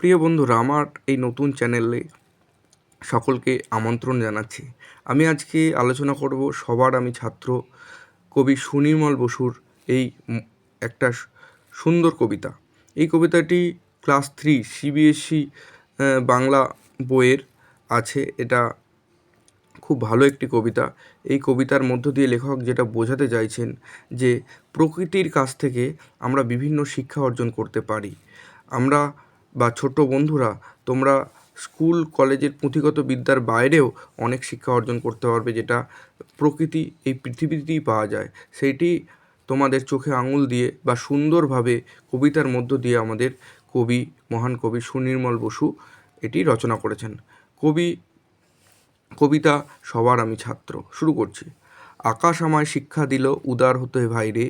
প্রিয় বন্ধুরা, আমার এই নতুন চ্যানেলে সকলকে আমন্ত্রণ জানাচ্ছি। আমি আজকে আলোচনা করব সবার আমি ছাত্র কবি সুনির্মল বসুর এই একটা সুন্দর কবিতা। এই কবিতাটি ক্লাস থ্রি সিবিএসসি বাংলা বইয়ের আছে। এটা খুব ভালো একটি কবিতা। এই কবিতার মধ্য দিয়ে লেখক যেটা বোঝাতে চাইছেন যে প্রকৃতির কাছ থেকে আমরা বিভিন্ন শিক্ষা অর্জন করতে পারি। আমরা বা ছোট বন্ধুরা, তোমরা স্কুল, কলেজের পুঁথিগত বিদ্যার বাইরেও অনেক শিক্ষা অর্জন করতে পারবে যেটা প্রকৃতি, এই পৃথিবীতেই পাওয়া যায়। সেইটি তোমাদের চোখে আঙুল দিয়ে বা সুন্দরভাবে কবিতার মধ্য দিয়ে আমাদের কবি, মহান কবি সুনির্মল বসু এটি রচনা করেছেন। কবি, কবিতা সবার আমি ছাত্র, শুরু করছি। আকাশ আমায় শিক্ষা দিল, উদার হতে ভাইরে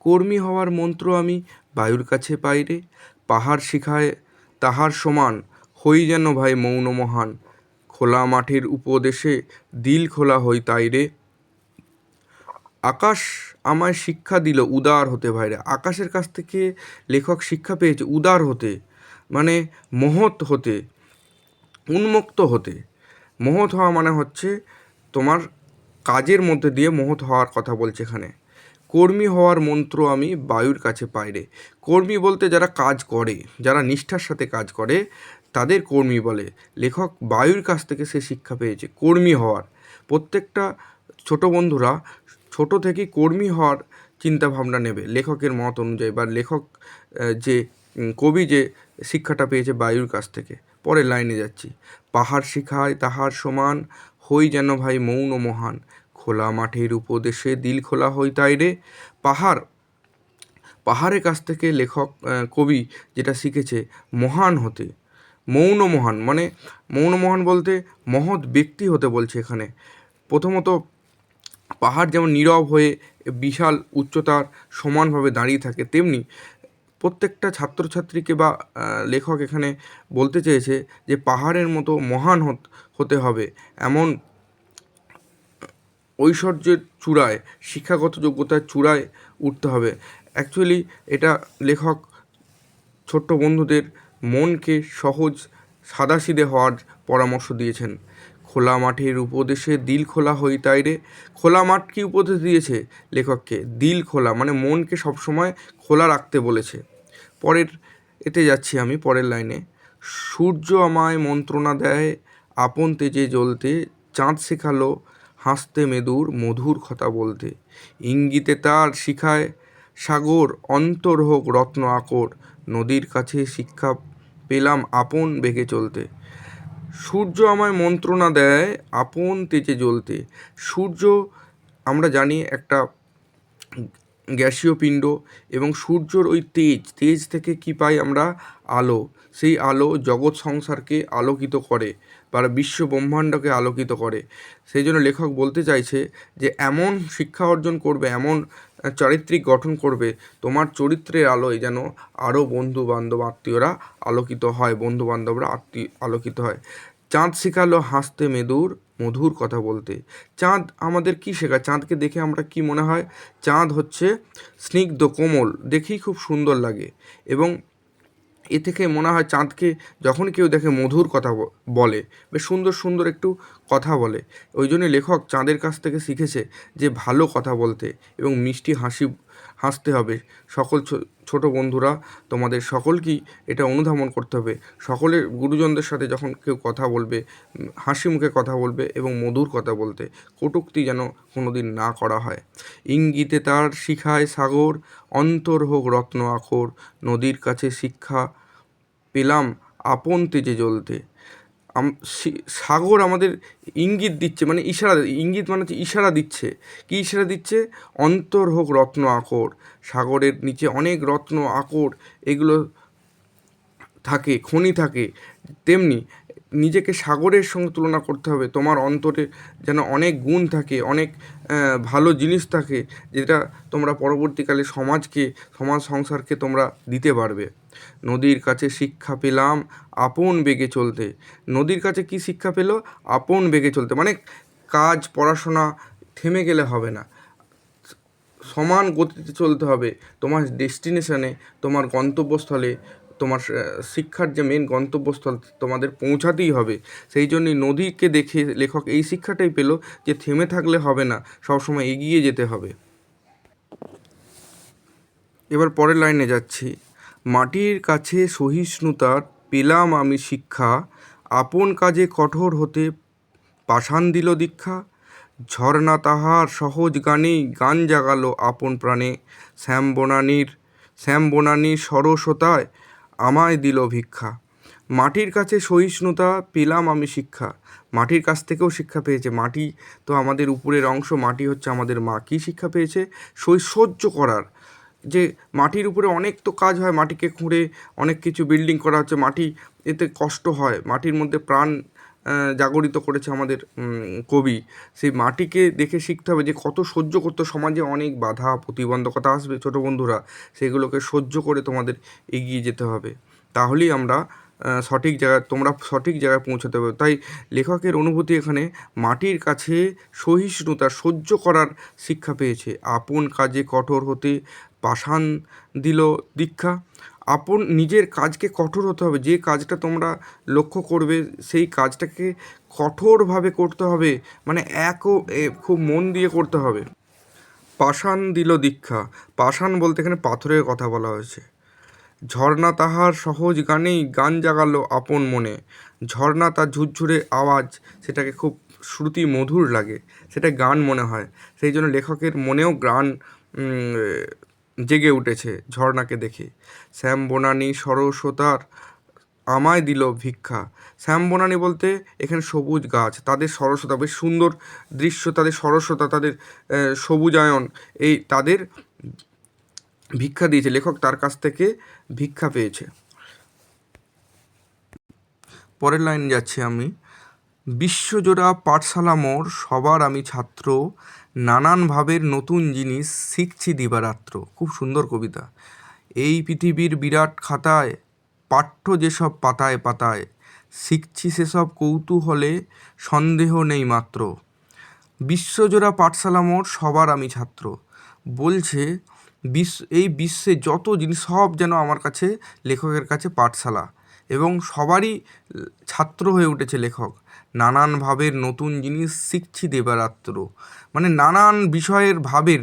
কর্মী হওয়ার মন্ত্র আমি বায়ুর কাছে পাইরে পাহাড় শিখায় তাহার সমান হই যেন ভাই মৌন মহান। খোলা মাঠের উপদেশে দিল খোলা হই তাই রে। আকাশ আমায় শিক্ষা দিল উদার হতে ভাইরে আকাশের কাছ থেকে লেখক শিক্ষা পেয়েছে উদার হতে মানে মহৎ হতে, উন্মুক্ত হতে। মহৎ হওয়া মানে হচ্ছে তোমার কাজের মধ্যে দিয়ে মহৎ হওয়ার কথা বলছে এখানে। কর্মী হওয়ার মন্ত্র আমি বায়ুর কাছে পাইরে কর্মী বলতে যারা কাজ করে, যারা নিষ্ঠার সাথে কাজ করে, তাদের কর্মী বলে। লেখক বায়ুর কাছ থেকে সে শিক্ষা পেয়েছে, কর্মী হওয়ার। প্রত্যেকটা ছোট বন্ধুরা ছোট থেকেই কর্মী হওয়ার চিন্তা ভাবনা নেবে। লেখকের মত অনুযায়ী বা লেখক যে কবি যে শিক্ষাটা পেয়েছে বায়ুর কাছ থেকে, পরের লাইনে যাচ্ছি। পাহাড় শিখায় তাহার সমান, হই যেন ভাই মৌন মহান। খোলা মাঠের উপদেশে দিল খোলা হই তাই রে। পাহাড়, পাহাড়ের কাছ থেকে লেখক কবি যেটা শিখেছে, মহান হতে, মৌন মহান মানে মৌন মহান বলতে মহৎ ব্যক্তি হতে বলছে এখানে। প্রথমত, পাহাড় যেমন নীরব হয়ে বিশাল উচ্চতার সমানভাবে দাঁড়িয়ে থাকে, তেমনি প্রত্যেকটা ছাত্রছাত্রীকে বা লেখক এখানে বলতে চেয়েছে যে পাহাড়ের মতো মহান হতে হবে। এমন ঐশ্বর্যের চূড়ায়, শিক্ষাগত যোগ্যতার চূড়ায় উঠতে হবে। অ্যাকচুয়ালি এটা লেখক ছোট্ট বন্ধুদের মনকে সহজ, সাদাসিধে হওয়ার পরামর্শ দিয়েছেন। খোলা মাঠের উপদেশে দিল খোলা হই তাই রে। খোলা মাঠ কি উপদেশ দিয়েছে লেখককে? দিল খোলা মানে মনকে সবসময় খোলা রাখতে বলেছে। পরের, এতে যাচ্ছি আমি পরের লাইনে। সূর্য আমায় মন্ত্রণা দেয়, আপন তেজে জ্বলতে চাঁদ শেখালো হাসতে মেদুর মধুর কথা বলতে। ইঙ্গিতে তার শিখায়, সাগর, অন্তর হোক রত্ন আকর, নদীর কাছে শিক্ষা পেলাম আপন বেগে চলতে। সূর্য আমায় মন্ত্রণা দেয় আপন তেজে জ্বলতে। সূর্য, আমরা জানি, একটা গ্যাসীয় পিণ্ড এবং সূর্যর ওই তেজ তেজ থেকে কি পাই আমরা? আলো। সেই আলো জগৎ সংসারকে আলোকিত করে। বা বিশ্ব ব্রহ্মাণ্ডকে আলোকিত করে। সেই জন্য লেখক বলতে চাইছে যে, এমন শিক্ষা অর্জন করবে, এমন চারিত্রিক গঠন করবে, তোমার চরিত্রের আলোয় যেন আরও বন্ধু বান্ধব আত্মীয়রা আলোকিত হয় বন্ধু বান্ধবরা আত্মীয় আলোকিত হয়। চাঁদ শেখালো হাসতে মেদুর, মধুর কথা বলতে। চাঁদ আমাদের কি শেখায়? চাঁদকে দেখে আমরা কি মনে হয়? চাঁদ হচ্ছে স্নিগ্ধ কোমল, দেখেই খুব সুন্দর লাগে। এবং এ থেকে মনে হয় চাঁদকে যখন কেউ দেখে মধুর কথা বলে, বেশ সুন্দর সুন্দর একটু কথা বলে। ওই জন্য লেখক চাঁদের কাছ থেকে শিখেছে যে ভালো কথা বলতে এবং মিষ্টি হাসি হাসতে হবে। সকল ছোট বন্ধুরা, তোমাদের সকলকেই এটা অনুধাবন করতে হবে। সকলের গুরুজনদের সাথে যখন কেউ কথা বলবে হাসি মুখে কথা বলবে এবং মধুর কথা বলতে, কটূক্তি যেন কোনোদিন না করা হয়। ইঙ্গিতে তার শিখায় সাগর, অন্তর হোক রত্ন আখর, নদীর কাছে শিক্ষা পেলাম আপন তেজে জ্বলতে। সাগর আমাদের ইঙ্গিত দিচ্ছে মানে ইশারা ইঙ্গিত মানে হচ্ছে ইশারা দিচ্ছে। কী ইশারা দিচ্ছে? অন্তর হোক রত্ন আকর। সাগরের নিচে অনেক রত্ন আকর, এগুলো থাকে, খনি থাকে। তেমনি নিজেকে সাগরের সঙ্গে তুলনা করতে হবে। তোমার অন্তরে যেন অনেক গুণ থাকে, অনেক ভালো জিনিস থাকে, যেটা তোমরা পরবর্তীকালে সমাজকে, সমাজ সংসারকে তোমরা দিতে পারবে। নদীর কাছে শিক্ষা পেলাম আপন বেগে চলতে। নদীর কাছে কি শিক্ষা পেল? আপন বেগে চলতে। মানে কাজ, পড়াশোনা থেমে গেলে হবে না। সমান গতিতে চলতে হবে। তোমার ডেস্টিনেশনে, তোমার গন্তব্যস্থলে, তোমার শিক্ষার যে মেন গন্তব্যস্থল তোমাদের পৌঁছাতেই হবে। সেই জন্যই নদীকে দেখে লেখক এই শিক্ষাটাই পেল যে থেমে থাকলে হবে না, সবসময় এগিয়ে যেতে হবে। এবার পরের লাইনে যাচ্ছি। মাটির কাছে সহিষ্ণুতার পেলাম আমি শিক্ষা, আপন কাজে কঠোর হতে পাষাণ দিল দীক্ষা। ঝর্ণা তাহার সহজ গানেই গান জাগালো আপন প্রাণে। শ্যাম বনানীর শ্যাম বনানীর সরসতায় আমায় দিল ভিক্ষা। মাটির কাছে সহিষ্ণুতা, পেলাম আমি শিক্ষা। মাটির কাছ থেকেও শিক্ষা পেয়েছে। মাটি তো আমাদের উপরের অংশ, মাটি হচ্ছে আমাদের মা। কী শিক্ষা পেয়েছে? সহ্য করার। যে মাটির উপরে অনেক তো কাজ হয়, মাটিকে খুঁড়ে অনেক কিছু বিল্ডিং করা হচ্ছে, মাটি এতে কষ্ট হয়, মাটির মধ্যে প্রাণ জাগরিত করেছে আমাদের কবি। সেই মাটিকে দেখে শিখতে হবে যে কত সহ্য করতে সমাজে অনেক বাধা, প্রতিবন্ধকতা আসবে ছোটো বন্ধুরা, সেগুলোকে সহ্য করে তোমাদের এগিয়ে যেতে হবে। তাহলেই আমরা সঠিক জায়গায়, তোমরা সঠিক জায়গায় পৌঁছাতে পারবে তাই লেখকের অনুভূতি এখানে, মাটির কাছে সহিষ্ণুতা সহ্য করার শিক্ষা পেয়েছে। আপন কাজে কঠোর হতে পাষাণ দিল দীক্ষা। আপন নিজের কাজকে কঠোর হতে হবে। যে কাজটা তোমরা লক্ষ্য করবে, সেই কাজটাকে কঠোরভাবে করতে হবে। মানে একও খুব মন দিয়ে করতে হবে। পাষাণ দিল দীক্ষা। পাষাণ বলতে এখানে পাথরের কথা বলা হয়েছে। ঝর্ণা তাহার সহজ গানেই গান জাগালো আপন মনে। ঝর্ণা তার ঝুরঝুরে আওয়াজ, সেটাকে খুব শ্রুতি মধুর লাগে, সেটা গান মনে হয়। সেই জন্য লেখকের মনেও গান জেগে উঠেছে ঝর্ণাকে দেখে। শ্যাম বনানী সরস্বতার আমায় দিল ভিক্ষা। শ্যাম বনানী বলতে এখানে সবুজ গাছ, তাদের সরস্বতা, বেশ সুন্দর দৃশ্য, তাদের সরস্বতা, তাদের সবুজায়ন, এই তাদের ভিক্ষা দিয়েছে, লেখক তার কাছ থেকে ভিক্ষা পেয়েছে। পরের লাইন যাচ্ছি আমি। বিশ্বজোড়া পাঠশালা মোর সবার আমি ছাত্র নানান ভাবের নতুন জিনিস শিখছি দিবারাত্র। খুব সুন্দর কবিতা। এই পৃথিবীর বিরাট খাতায়, পাঠ্য যেসব পাতায় পাতায়, শিখছি সেসব কৌতূহলে সন্দেহ নেই মাত্র। বিশ্বজোড়া পাঠশালা মোর সবার আমি ছাত্র। বলছে বিশ্ব এই বিশ্বে যত জিনিস সব যেন আমার কাছে লেখকের কাছে পাঠশালা এবং সবারই ছাত্র হয়ে উঠেছে লেখক। নানান ভাবের নতুন জিনিস শিখছি দেবারাত্র। মানে নানান বিষয়ের ভাবের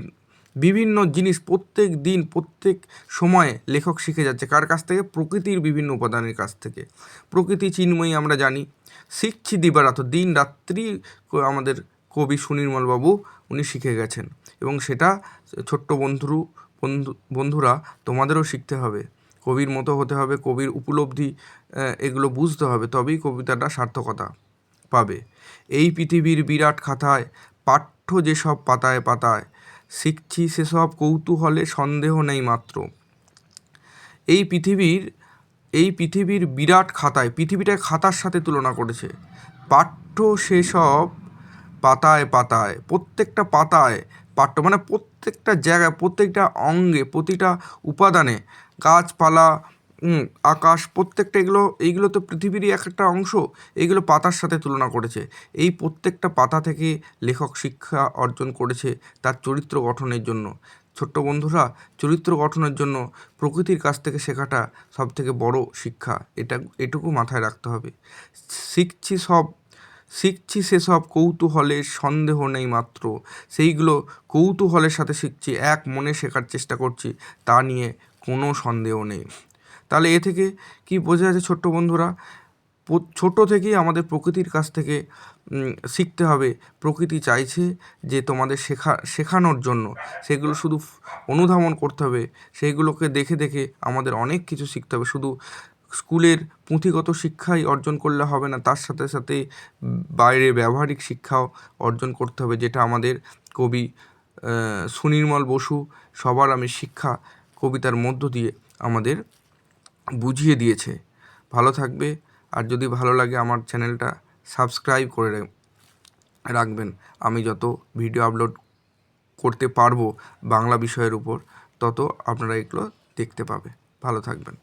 বিভিন্ন জিনিস প্রত্যেক দিন, প্রত্যেক সময়ে লেখক শিখে যাচ্ছে। কার কাছ থেকে? প্রকৃতির বিভিন্ন উপাদানের কাছ থেকে। প্রকৃতি চিন্ময়ী আমরা জানি। শিখছি দিবারাত্র। দিন রাত্রি আমাদের কবি সুনির্মলবাবু উনি শিখে গেছেন এবং সেটা ছোট্ট বন্ধু বন্ধু, বন্ধুরা, তোমাদেরও শিখতে হবে। কবির মতো হতে হবে, কবির উপলব্ধি এগুলো বুঝতে হবে, তবেই কবিতাটা সার্থকতা পাবে। এই পৃথিবীর বিরাট খাতায়, পাঠ্য যেসব পাতায় পাতায়, শিখছি সেসব কৌতূহলে সন্দেহ নেই মাত্র। এই পৃথিবীর এই পৃথিবীর বিরাট খাতায় পৃথিবীটা খাতার সাথে তুলনা করেছে। পাঠ্য সেসব পাতায় পাতায়, প্রত্যেকটা পাতায় পাঠ্য মানে প্রত্যেকটা জায়গায়, প্রত্যেকটা অঙ্গে, প্রতিটা উপাদানে, গাছপালা আকাশ, প্রত্যেকটা এগুলো এইগুলো তো পৃথিবীরই এক একটা অংশ এইগুলো পাতার সাথে তুলনা করেছে। এই প্রত্যেকটা পাতা থেকে লেখক শিক্ষা অর্জন করেছে তার চরিত্র গঠনের জন্য। ছোট্ট বন্ধুরা, চরিত্র গঠনের জন্য প্রকৃতির কাছ থেকে শেখাটা সব থেকে বড় শিক্ষা। এটা, এটুকু মাথায় রাখতে হবে। শিখছি সব শিখছি সেসব কৌতূহলে সন্দেহ নেই মাত্র। সেইগুলো কৌতূহলের সাথে শিখছি, এক মনে শেখার চেষ্টা করছি, তা নিয়ে কোনো সন্দেহ নেই। তাহলে এ থেকে কি বোঝা যাচ্ছে ছোট্ট বন্ধুরা? ছোট থেকেই আমাদের প্রকৃতির কাছ থেকে শিখতে হবে। প্রকৃতি চাইছে যে তোমাদের শেখা, শেখানোর জন্য। সেগুলো শুধু অনুধাবন করতে হবে। সেইগুলোকে দেখে দেখে আমাদের অনেক কিছু শিখতে হবে। শুধু স্কুলের পুঁথিগত শিক্ষাই অর্জন করলে হবে না। তার সাথে সাথে বাইরে ব্যবহারিক শিক্ষাও অর্জন করতে হবে, যেটা আমাদের কবি সুনির্মল বসু সবার আমি শিক্ষা কবিতার মধ্য দিয়ে আমাদের বুঝিয়ে দিয়েছে। ভালো থাকবে। আর যদি ভালো লাগে আমার চ্যানেলটা সাবস্ক্রাইব করে রাখবেন। আমি যত ভিডিও আপলোড করতে পারব বাংলা বিষয়ের উপর, তত আপনারা এগুলো দেখতে পাবে। ভালো থাকবেন।